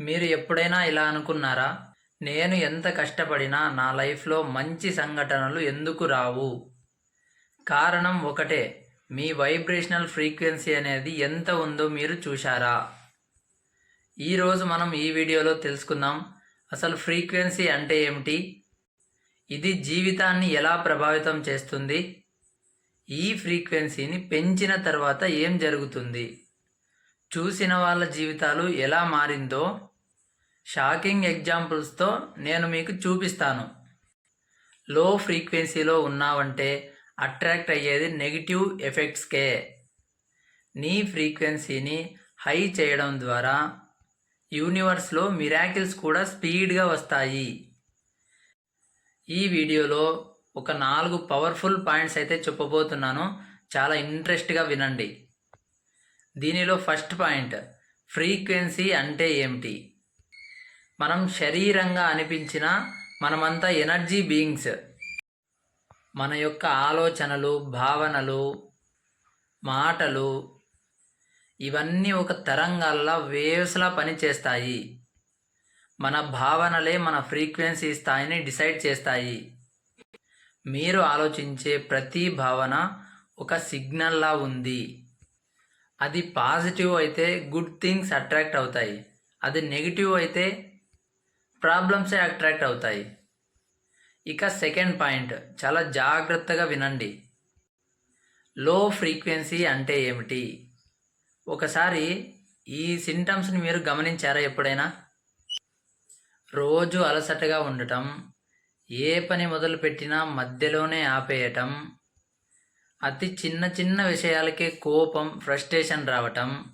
మీరు ఎప్పుడైనా ఇలా అనుకున్నారా? నేను ఎంత కష్టపడినా నా లైఫ్లో మంచి సంఘటనలు ఎందుకు రావు? కారణం ఒకటే మీ వైబ్రేషనల్ ఫ్రీక్వెన్సీ అనేది ఎంత ఉందో మీరు చూశారా? ఈరోజు మనం ఈ వీడియోలో తెలుసుకుందాం అసలు ఫ్రీక్వెన్సీ అంటే ఏమిటి? ఇది జీవితాన్ని ఎలా ప్రభావితం చేస్తుంది? ఈ ఫ్రీక్వెన్సీని పెంచిన తర్వాత ఏం జరుగుతుంది? చూసిన వాళ్ళ జీవితాలు ఎలా మారిందో షాకింగ్ ఎగ్జాంపుల్స్తో నేను మీకు చూపిస్తాను. లో ఫ్రీక్వెన్సీలో ఉన్నావంటే అట్రాక్ట్ అయ్యేది నెగిటివ్ ఎఫెక్ట్స్కే. నీ ఫ్రీక్వెన్సీని హై చేయడం ద్వారా యూనివర్స్లో మిరాకిల్స్ కూడా స్పీడ్గా వస్తాయి. ఈ వీడియోలో ఒక నాలుగు పవర్ఫుల్ పాయింట్స్ అయితే చెప్పబోతున్నాను. చాలా ఇంట్రెస్ట్గా వినండి. దీనిలో ఫస్ట్ పాయింట్ ఫ్రీక్వెన్సీ అంటే ఏమిటి? మనం శరీరంగా అనిపించిన మనమంతా ఎనర్జీ బీయింగ్స్. మన యొక్క ఆలోచనలు భావనలు మాటలు ఇవన్నీ ఒక తరంగాల్లా వేవ్స్లా పనిచేస్తాయి. మన భావనలే మన ఫ్రీక్వెన్సీ స్థాయిని డిసైడ్ చేస్తాయి. మీరు ఆలోచించే ప్రతి భావన ఒక సిగ్నల్లా ఉంది. అది పాజిటివ్ అయితే గుడ్ థింగ్స్ అట్రాక్ట్ అవుతాయి. అది నెగిటివ్ అయితే ప్రాబ్లమ్సే అట్రాక్ట్ అవుతాయి. ఇక సెకండ్ పాయింట్ చాలా జాగ్రత్తగా వినండి. లో ఫ్రీక్వెన్సీ అంటే ఏమిటి? ఒకసారి ఈ సింటమ్స్ని మీరు గమనించారా ఎప్పుడైనా? రోజు అలసటగా ఉండటం ఏ పని మొదలుపెట్టినా మధ్యలోనే ఆపేయటం అతి చిన్న చిన్న విషయాలకే కోపం ఫ్రస్ట్రేషన్ రావటం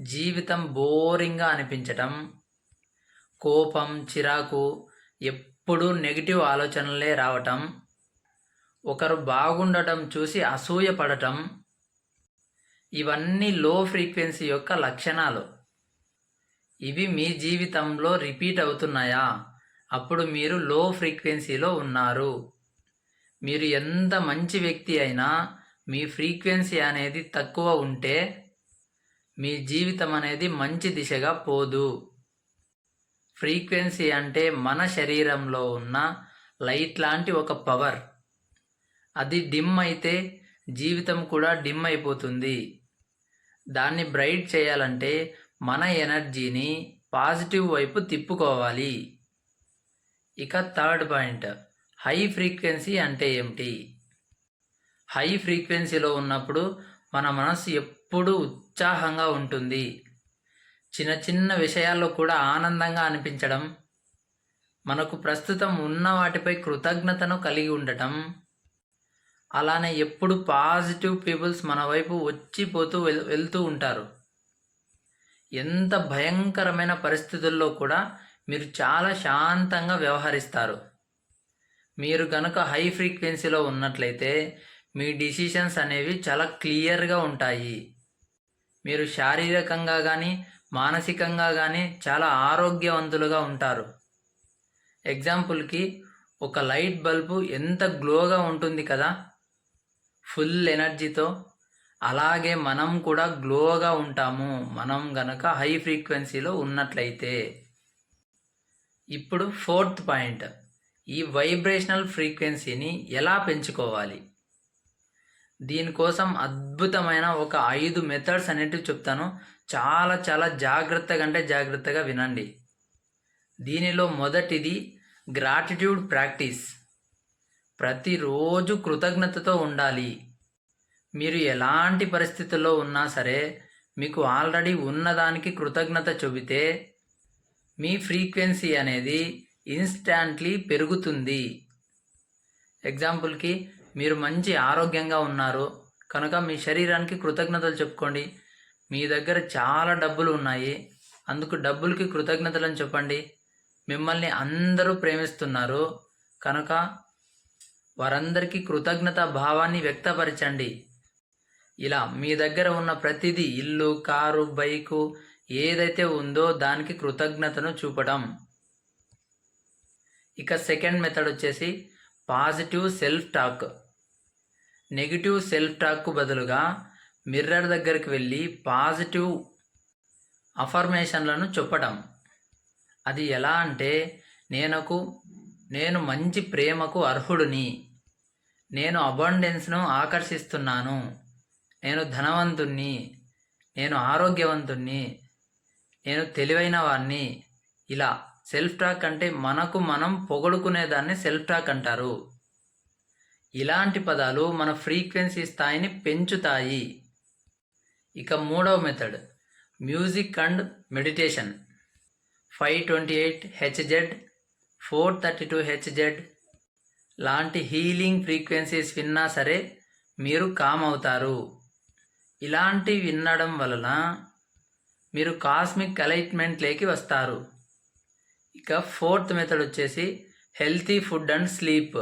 జీవితం బోరింగ్గా అనిపించటం కోపం చిరాకు ఎప్పుడూ నెగిటివ్ ఆలోచనలే రావటం ఒకరు బాగుండటం చూసి అసూయ పడటం ఇవన్నీ లో ఫ్రీక్వెన్సీ యొక్క లక్షణాలు. ఇవి మీ జీవితంలో రిపీట్ అవుతున్నాయా? అప్పుడు మీరు లో ఫ్రీక్వెన్సీలో ఉన్నారు. మీరు ఎంత మంచి వ్యక్తి అయినా మీ ఫ్రీక్వెన్సీ అనేది తక్కువ ఉంటే మీ జీవితం అనేది మంచి దిశగా పోదు. ఫ్రీక్వెన్సీ అంటే మన శరీరంలో ఉన్న లైట్ లాంటి ఒక పవర్. అది డిమ్ అయితే జీవితం కూడా డిమ్ అయిపోతుంది. దాన్ని బ్రైట్ చేయాలంటే మన ఎనర్జీని పాజిటివ్ వైపు తిప్పుకోవాలి. ఇక థర్డ్ పాయింట్ హై ఫ్రీక్వెన్సీ అంటే ఏమిటి? హై ఫ్రీక్వెన్సీలో ఉన్నప్పుడు మన మనసు ఎప్పుడూ ఉత్సాహంగా ఉంటుంది. చిన్న చిన్న విషయాల్లో కూడా ఆనందంగా అనిపించడం మనకు ప్రస్తుతం ఉన్న వాటిపై కృతజ్ఞతను కలిగి ఉండటం అలానే ఎప్పుడు పాజిటివ్ పీపుల్స్ మన వైపు వచ్చిపోతూ వెల్ వెళ్తూ ఉంటారు. ఎంత భయంకరమైన పరిస్థితుల్లో కూడా మీరు చాలా శాంతంగా వ్యవహరిస్తారు. మీరు కనుక హై ఫ్రీక్వెన్సీలో ఉన్నట్లయితే మీ డిసిషన్స్ అనేవి చాలా క్లియర్గా ఉంటాయి. మీరు శారీరకంగా కానీ మానసికంగా కానీ చాలా ఆరోగ్యవంతులుగా ఉంటారు. ఎగ్జాంపుల్కి ఒక లైట్ బల్బు ఎంత గ్లోగా ఉంటుంది కదా. ఫుల్ ఎనర్జీతో అలాగే మనం కూడా గ్లోగా ఉంటాము. మనం గనక హై ఫ్రీక్వెన్సీలో ఉన్నట్లయితే. ఇప్పుడు ఫోర్త్ పాయింట్. ఈ వైబ్రేషనల్ ఫ్రీక్వెన్సీని ఎలా పెంచుకోవాలి? దీనికోసం అద్భుతమైన ఒక ఐదు మెథడ్స్ అనేటివి చెప్తాను. చాలా చాలా జాగ్రత్తగా అంటే జాగ్రత్తగా వినండి. దీనిలో మొదటిది గ్రాటిట్యూడ్ ప్రాక్టీస్ ప్రతిరోజు కృతజ్ఞతతో ఉండాలి. మీరు ఎలాంటి పరిస్థితుల్లో ఉన్నా సరే మీకు ఆల్రెడీ ఉన్నదానికి కృతజ్ఞత చెబితే మీ ఫ్రీక్వెన్సీ అనేది ఇన్స్టాంట్లీ పెరుగుతుంది. ఎగ్జాంపుల్కి మీరు మంచి ఆరోగ్యంగా ఉన్నారు కనుక మీ శరీరానికి కృతజ్ఞతలు చెప్పుకోండి. మీ దగ్గర చాలా డబ్బులు ఉన్నాయి. అందుకు డబ్బులకి కృతజ్ఞతలను చెప్పండి. మిమ్మల్ని అందరూ ప్రేమిస్తున్నారు. కనుక వారందరికీ కృతజ్ఞత భావాన్ని వ్యక్తపరచండి. ఇలా మీ దగ్గర ఉన్న ప్రతిదీ ఇల్లు కారు బైకు ఏదైతే ఉందో దానికి కృతజ్ఞతను చూపడం ఇక సెకండ్ మెథడ్ వచ్చేసి positive self talk. Negative self టాక్కు బదులుగా మిర్రర్ దగ్గరికి వెళ్ళి పాజిటివ్ అఫర్మేషన్లను చెప్పటం అది ఎలా అంటే నేనకు నేను మంచి ప్రేమకు అర్హుడిని. నేను అబండెన్స్ను ఆకర్షిస్తున్నాను. నేను ధనవంతుణ్ణి. నేను ఆరోగ్యవంతుణ్ణి. నేను తెలివైన వాణ్ణి. ఇలా సెల్ఫ్ టాక్ అంటే మనకు మనం పొగడుకునేదాన్ని సెల్ఫ్ టాక్ అంటారు. ఇలాంటి పదాలు మన ఫ్రీక్వెన్సీ స్థాయిని పెంచుతాయి. ఇక మూడవ method music and meditation five twenty eight H Z four thirty two H Z లాంటి హీలింగ్ ఫ్రీక్వెన్సీస్ విన్నా సరే మీరు కామ్ అవుతారు. ఇలాంటివి వినడం వలన మీరు కాస్మిక్ అలైట్మెంట్లోకి వస్తారు. ఇక ఫోర్త్ మెథడ్ వచ్చేసి healthy food and sleep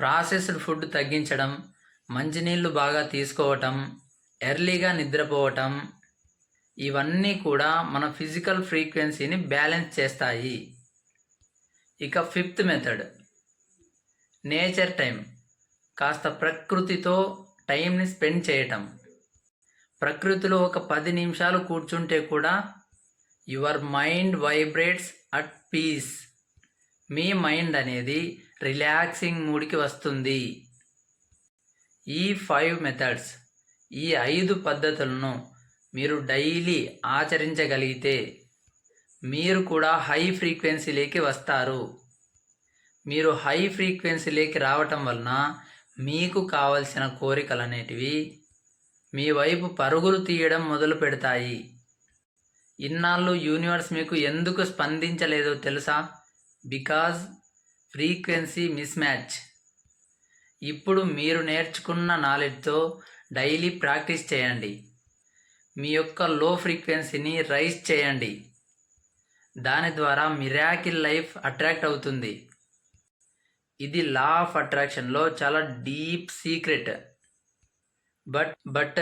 processed food తగ్గించడం మంచినీళ్ళు బాగా తీసుకోవటం. ఎర్లీగా నిద్రపోవటం ఇవన్నీ కూడా మన ఫిజికల్ ఫ్రీక్వెన్సీని బ్యాలెన్స్ చేస్తాయి. ఇక ఫిఫ్త్ మెథడ్. నేచర్ టైం కాస్త ప్రకృతితో టైంని స్పెండ్ చేయటం. ప్రకృతిలో ఒక పది నిమిషాలు కూర్చుంటే కూడా your mind vibrates at peace. Me mind అనేది రిలాక్సింగ్ మూడ్కి వస్తుంది. ఈ ఫైవ్ మెథడ్స్. ఈ ఐదు పద్ధతులను మీరు డైలీ ఆచరించగలిగితే మీరు కూడా హై ఫ్రీక్వెన్సీలోకి వస్తారు. మీరు హై ఫ్రీక్వెన్సీలోకి రావటం వలన మీకు కావలసిన కోరికలు అనేటివి మీ వైపు పరుగులు తీయడం మొదలు పెడతాయి. ఇన్నాళ్ళు యూనివర్స్ మీకు ఎందుకు స్పందించలేదో తెలుసా? బికాజ్ ఫ్రీక్వెన్సీ మిస్ మ్యాచ్ ఇప్పుడు మీరు నేర్చుకున్న నాలెడ్జ్తో డైలీ ప్రాక్టీస్ చేయండి. మీ యొక్క లో ఫ్రీక్వెన్సీని రైజ్ చేయండి. దాని ద్వారా మిరాకిల్ లైఫ్ అట్రాక్ట్ అవుతుంది. ఇది లా ఆఫ్ అట్రాక్షన్లో చాలా deep secret. But but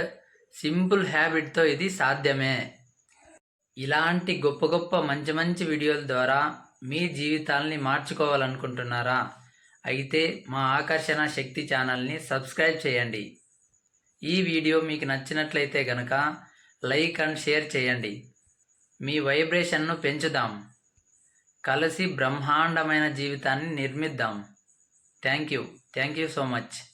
simple హ్యాబిట్తో ఇది సాధ్యమే. ఇలాంటి గొప్ప గొప్ప మంచి మంచి వీడియోల ద్వారా మీ జీవితాల్ని మార్చుకోవాలనుకుంటున్నారా? అయితే మా ఆకర్షణ శక్తి ఛానల్ని సబ్స్క్రైబ్ చేయండి. ఈ వీడియో మీకు నచ్చినట్లయితే గనక లైక్ అండ్ షేర్ చేయండి. మీ వైబ్రేషన్ను పెంచుదాం. కలిసి బ్రహ్మాండమైన జీవితాన్ని నిర్మిద్దాం. Thank you. Thank you so much.